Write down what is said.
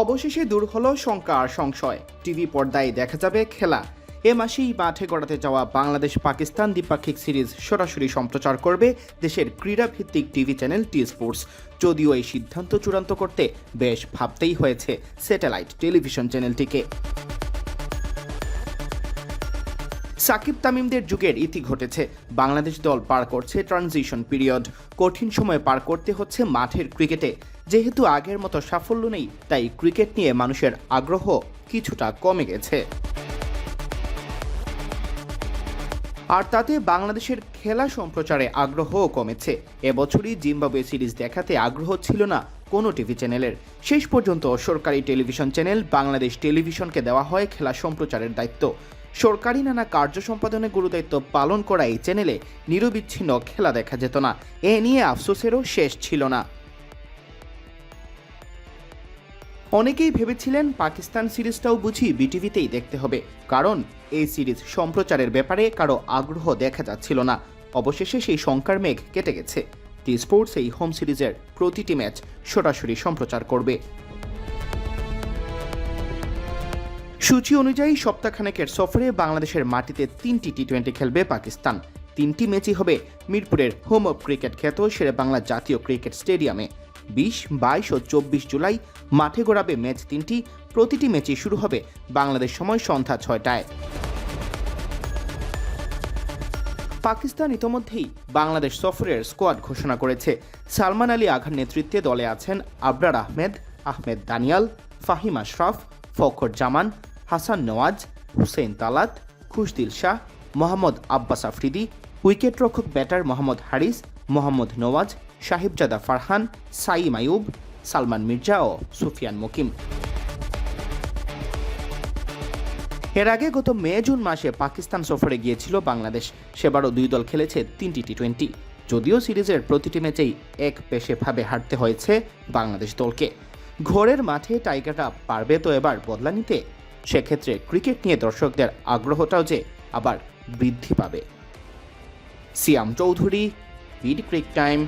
অবশেষে দূর হল শঙ্কা আর সংশয়। টিভি পর্দায় দেখা যাবে খেলা। এ মাসেই মাঠে গড়াতে যাওয়া বাংলাদেশ পাকিস্তান দ্বিপাক্ষিক সিরিজ সরাসরি সম্প্রচার করবে দেশের ক্রীড়াভিত্তিক টিভি চ্যানেল টি স্পোর্টস যদিও এই সিদ্ধান্ত চূড়ান্ত করতে বেশ ভাবতেই হয়েছে স্যাটেলাইট টেলিভিশন চ্যানেলটিকে। সাকিব তামিমদের যুগের ইতি ঘটেছে। বাংলাদেশ দল পার করছে ট্রানজিশন পিরিয়ড কঠিন সময় পার করতে হচ্ছে মাঠের ক্রিকেটে। যেহেতু আগের মতো সাফল্য নেই, তাই ক্রিকেট নিয়ে মানুষের আগ্রহ কিছুটা কমে গেছে। আর তাতে বাংলাদেশের খেলা সম্প্রচারে আগ্রহও কমেছে। এবছরই জিম্বাবুয়ে সিরিজ দেখাতে আগ্রহ ছিল না কোনো টিভি চ্যানেলের। শেষ পর্যন্ত সরকারি টেলিভিশন চ্যানেল বাংলাদেশ টেলিভিশনকে দেওয়া হয় খেলা সম্প্রচারের দায়িত্ব। সরকারি নানা কার্য সম্পাদনে গুরুদায়িত্ব পালন করা এই চ্যানেলে নিরবিচ্ছিন্ন খেলা দেখা যেত না। এ নিয়ে আফসোসেরও শেষ ছিল না। অনেকেই ভেবেছিলেন পাকিস্তান সিরিজটাও বুঝি বিটিভিতেই দেখতে হবে। কারণ এই সিরিজ সম্প্রচারের ব্যাপারে কারও আগ্রহ দেখা যাচ্ছিল না। অবশেষে সেই শঙ্কার মেঘ কেটে গেছে। টি স্পোর্টস এই হোম সিরিজের প্রতিটি ম্যাচ সরাসরি সম্প্রচার করবে। সূচি অনুযায়ী সপ্তাহখানেকের সফরে বাংলাদেশের মাটিতে তিনটি টি টোয়েন্টি খেলবে পাকিস্তান। তিনটি ম্যাচই হবে মিরপুরের হোম অফ ক্রিকেট খ্যাত শেরে বাংলা জাতীয় ক্রিকেট স্টেডিয়ামে। বিশ, বাইশ ও চব্বিশ জুলাই মাঠে গড়াবে ম্যাচ তিনটি। প্রতিটি ম্যাচই শুরু হবে বাংলাদেশ সময় সন্ধ্যা ছয়টায়। পাকিস্তান ইতোমধ্যেই বাংলাদেশ সফরের স্কোয়াড ঘোষণা করেছে। সালমান আলী আঘার নেতৃত্বে দলে আছেন আবরার আহমেদ আহমেদ দানিয়াল, ফাহিম আশরাফ, ফখর জামান হাসান নওয়াজ, হুসেন তালাত, খুশদিল শাহ, মোহাম্মদ আব্বাস আফ্রিদি উইকেটরক্ষক ব্যাটার মোহাম্মদ হারিস, মোহাম্মদ নওয়াজ, সাহিবজাদা ফারহান, সাইম আয়ুব সালমান মির্জা ও সুফিয়ান মুকিম। এর আগে গত মে জুন মাসে পাকিস্তান সফরে গিয়েছিল বাংলাদেশ। সেবারও দুই দল খেলেছে তিনটি টি টোয়েন্টি যদিও সিরিজের প্রতিটি ম্যাচেই এক পেশেভাবে হারতে হয়েছে বাংলাদেশ দলকে। ঘোরের মাঠে টাইগাররা পারবে তো এবার বদলা নিতে সেক্ষেত্রে ক্রিকেট নিয়ে দর্শকদের আগ্রহটাও যে আবার বৃদ্ধি পাবে। Siam Chowdhury BD cric time.